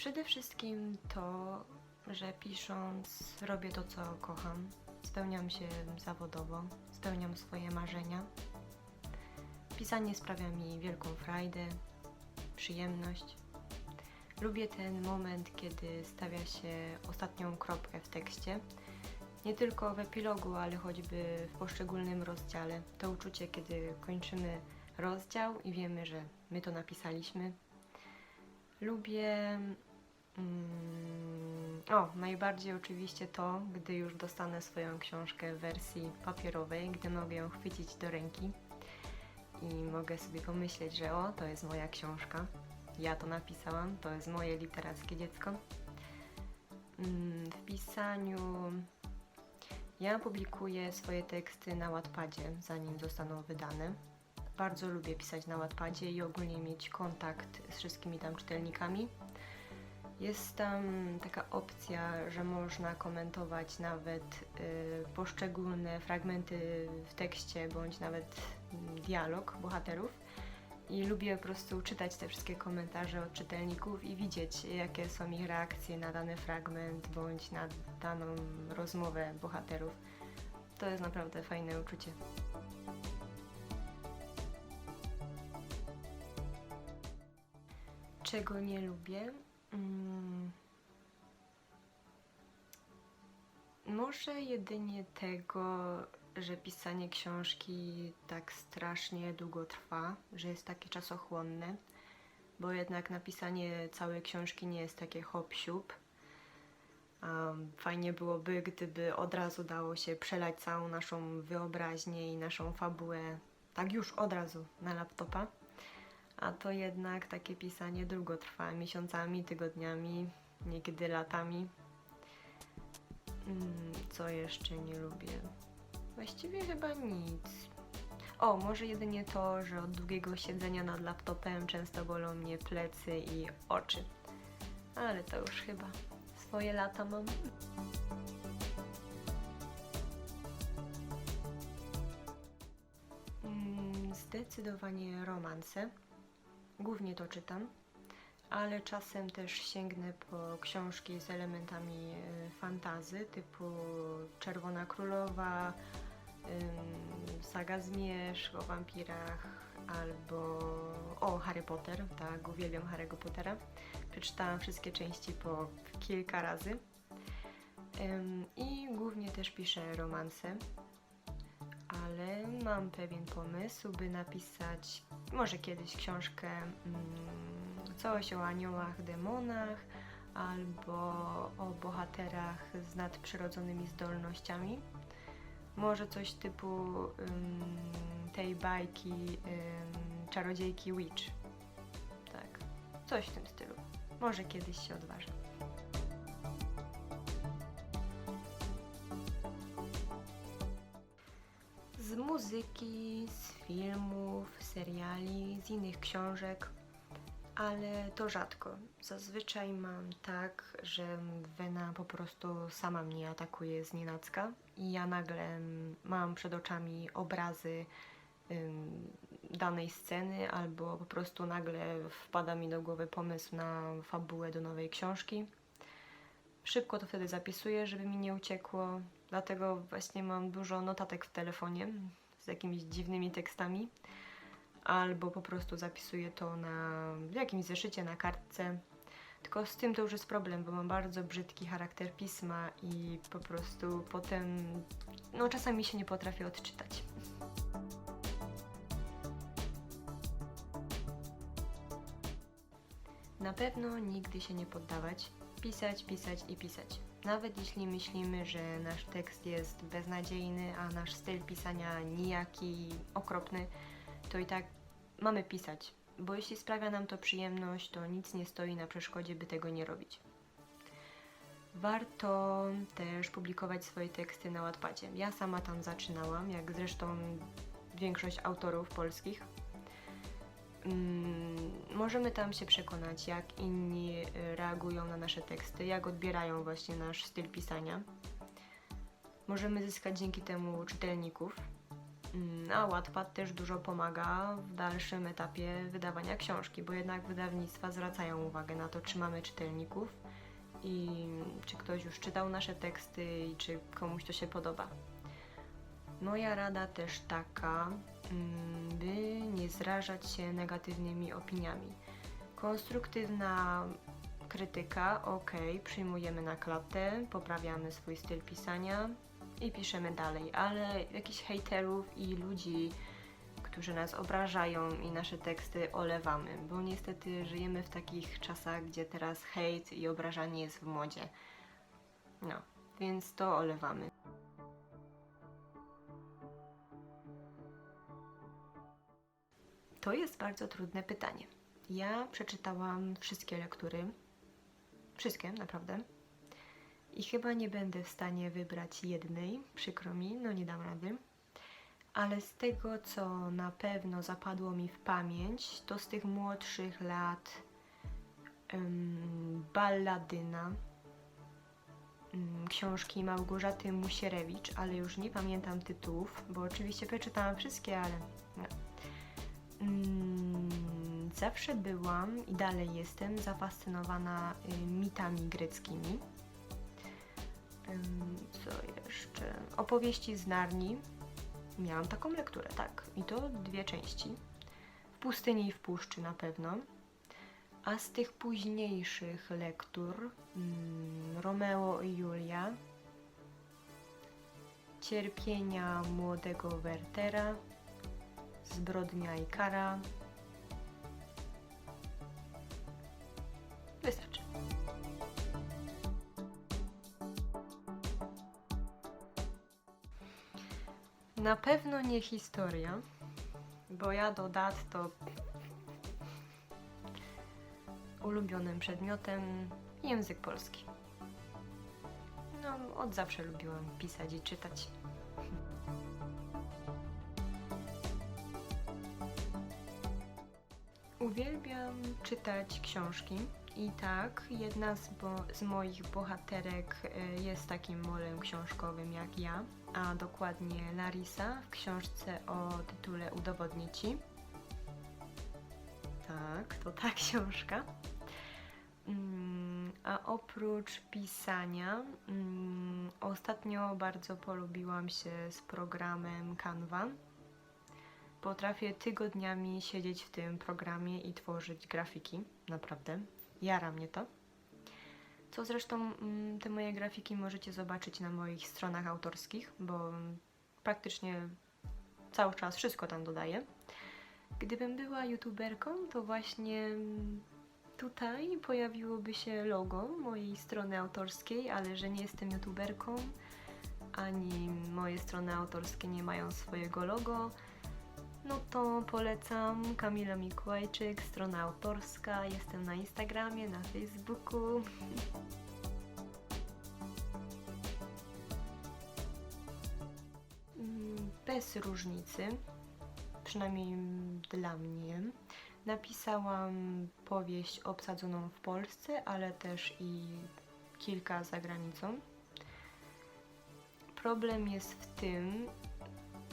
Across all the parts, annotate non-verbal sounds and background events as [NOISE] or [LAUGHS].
Przede wszystkim to, że pisząc robię to, co kocham. Spełniam się zawodowo, spełniam swoje marzenia. Pisanie sprawia mi wielką frajdę, przyjemność. Lubię ten moment, kiedy stawia się ostatnią kropkę w tekście. Nie tylko w epilogu, ale choćby w poszczególnym rozdziale. To uczucie, kiedy kończymy rozdział i wiemy, że my to napisaliśmy. Lubię. Mm, o, najbardziej oczywiście to, gdy już dostanę swoją książkę w wersji papierowej, gdy mogę ją chwycić do ręki i mogę sobie pomyśleć, że o, to jest moja książka. Ja to napisałam, to jest moje literackie dziecko. Mm, W pisaniu ja publikuję swoje teksty na Wattpadzie, zanim zostaną wydane. Bardzo lubię pisać na Wattpadzie i ogólnie mieć kontakt z wszystkimi tam czytelnikami. Jest tam taka opcja, że można komentować nawet y, poszczególne fragmenty w tekście, bądź nawet mm, dialog bohaterów. I lubię po prostu czytać te wszystkie komentarze od czytelników i widzieć, jakie są ich reakcje na dany fragment bądź na daną rozmowę bohaterów. To jest naprawdę fajne uczucie. Czego nie lubię? Mm. Może jedynie tego, że pisanie książki tak strasznie długo trwa, że jest takie czasochłonne, bo jednak napisanie całej książki nie jest takie hop siup. Um, fajnie byłoby, gdyby od razu dało się przelać całą naszą wyobraźnię i naszą fabułę tak już od razu na laptopa. A to jednak takie pisanie długo trwa miesiącami, tygodniami, niekiedy latami. Mm, Co jeszcze nie lubię? Właściwie chyba nic. O, może jedynie to, że od długiego siedzenia nad laptopem często bolą mnie plecy i oczy. Ale to już chyba swoje lata mam. Mm, Zdecydowanie romanse. Głównie to czytam, ale czasem też sięgnę po książki z elementami e, fantazy typu Czerwona Królowa, Saga Zmierzch o wampirach albo o Harry Potter, tak, uwielbiam Harry'ego Pottera. Przeczytałam wszystkie części po kilka razy. I głównie też piszę romanse, ale mam pewien pomysł, by napisać może kiedyś książkę mm, coś o aniołach, demonach albo o bohaterach z nadprzyrodzonymi zdolnościami. Może coś typu ym, tej bajki ym, czarodziejki Witch. Tak, coś w tym stylu. Może kiedyś się odważę. Muzyki, z filmów, seriali, z innych książek, ale to rzadko. Zazwyczaj mam tak, że wena po prostu sama mnie atakuje z nienacka i ja nagle mm, mam przed oczami obrazy danej sceny, albo po prostu nagle wpada mi do głowy pomysł na fabułę do nowej książki. Szybko to wtedy zapisuję, żeby mi nie uciekło, dlatego właśnie mam dużo notatek w telefonie z jakimiś dziwnymi tekstami, albo po prostu zapisuję to na jakimś zeszycie, na kartce. Tylko z tym to już jest problem, bo mam bardzo brzydki charakter pisma i po prostu potem, no czasami się nie potrafię odczytać. Na pewno nigdy się nie poddawać, pisać, pisać i pisać. Nawet jeśli myślimy, że nasz tekst jest beznadziejny, a nasz styl pisania nijaki, okropny, to i tak mamy pisać, bo jeśli sprawia nam to przyjemność, to nic nie stoi na przeszkodzie, by tego nie robić. Warto też publikować swoje teksty na Wattpadzie. Ja sama tam zaczynałam, jak zresztą większość autorów polskich. Mm, możemy tam się przekonać, jak inni y, reagują na nasze teksty, jak odbierają właśnie nasz styl pisania. Możemy zyskać dzięki temu czytelników. Mm, A Wattpad też dużo pomaga w dalszym etapie wydawania książki, bo jednak wydawnictwa zwracają uwagę na to, czy mamy czytelników i czy ktoś już czytał nasze teksty i czy komuś to się podoba. Moja rada też taka, by nie zrażać się negatywnymi opiniami. Konstruktywna krytyka, ok, przyjmujemy na klatę, poprawiamy swój styl pisania i piszemy dalej, ale jakichś hejterów i ludzi, którzy nas obrażają i nasze teksty olewamy, bo niestety żyjemy w takich czasach, gdzie teraz hejt i obrażanie jest w modzie. No, więc to olewamy. To jest bardzo trudne pytanie. Ja przeczytałam wszystkie lektury. Wszystkie, naprawdę. I chyba nie będę w stanie wybrać jednej, przykro mi, no nie dam rady. Ale z tego, co na pewno zapadło mi w pamięć, to z tych młodszych lat um, Balladyna, um, książki Małgorzaty Musierewicz, ale już nie pamiętam tytułów, bo oczywiście przeczytałam wszystkie, ale no. Mm, zawsze byłam i dalej jestem zafascynowana y, mitami greckimi. Co jeszcze? Opowieści z Narni. Miałam taką lekturę, tak. I to dwie części. W pustyni i w puszczy na pewno. A z tych późniejszych lektur mm, Romeo i Julia, Cierpienia młodego Wertera, Zbrodnia i kara. Wystarczy. Na pewno nie historia, bo ja do dat to ulubionym przedmiotem język polski. No, od zawsze lubiłam pisać i czytać. Uwielbiam czytać książki i tak, jedna z, bo, z moich bohaterek y, jest takim molem książkowym jak ja, a dokładnie Larisa w książce o tytule Udowodnię Ci. Tak, to ta [LAUGHS] książka. Mm, A oprócz pisania, mm, ostatnio bardzo polubiłam się z programem Canva. Potrafię tygodniami siedzieć w tym programie i tworzyć grafiki, naprawdę. Jara mnie to. Co zresztą mm, te moje grafiki możecie zobaczyć na moich stronach autorskich, bo mm, praktycznie cały czas wszystko tam dodaję. Gdybym była youtuberką, to właśnie mm, tutaj pojawiłoby się logo mojej strony autorskiej, ale że nie jestem youtuberką, ani moje strony autorskie nie mają swojego logo, no to polecam Kamila Mikołajczyk, strona autorska. Jestem na Instagramie, na Facebooku. Mm, Bez różnicy, przynajmniej dla mnie. Napisałam powieść obsadzoną w Polsce, ale też i kilka za granicą. Problem jest w tym,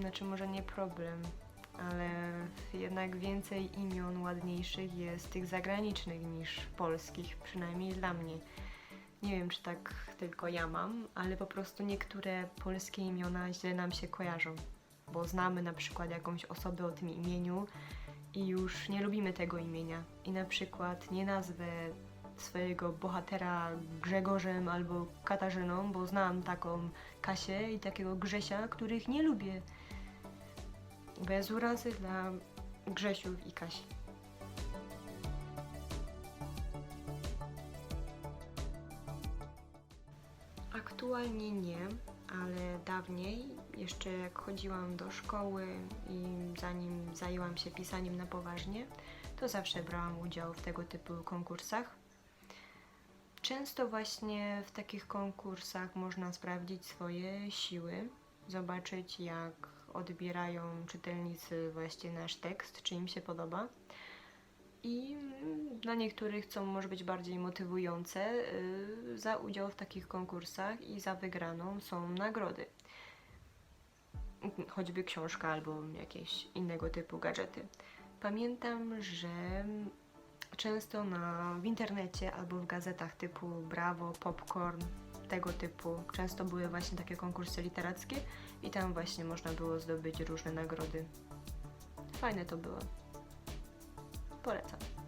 znaczy może nie problem, ale jednak więcej imion ładniejszych jest tych zagranicznych niż polskich, przynajmniej dla mnie. Nie wiem, czy tak tylko ja mam, ale po prostu niektóre polskie imiona źle nam się kojarzą, bo znamy na przykład jakąś osobę o tym imieniu i już nie lubimy tego imienia. I na przykład nie nazwę swojego bohatera Grzegorzem albo Katarzyną, bo znam taką Kasię i takiego Grzesia, których nie lubię. Bez urazy dla Grzesiów i Kasi. Aktualnie nie, ale dawniej, jeszcze jak chodziłam do szkoły i zanim zajęłam się pisaniem na poważnie, to zawsze brałam udział w tego typu konkursach. Często właśnie w takich konkursach można sprawdzić swoje siły, zobaczyć jak odbierają czytelnicy właśnie nasz tekst, czy im się podoba. I dla niektórych, co może być bardziej motywujące, yy, za udział w takich konkursach i za wygraną są nagrody. choćby książka albo jakieś innego typu gadżety. Pamiętam, że często na, w internecie albo w gazetach typu Bravo, Popcorn, tego typu, często były właśnie takie konkursy literackie i tam właśnie można było zdobyć różne nagrody. Fajne to było. Polecam.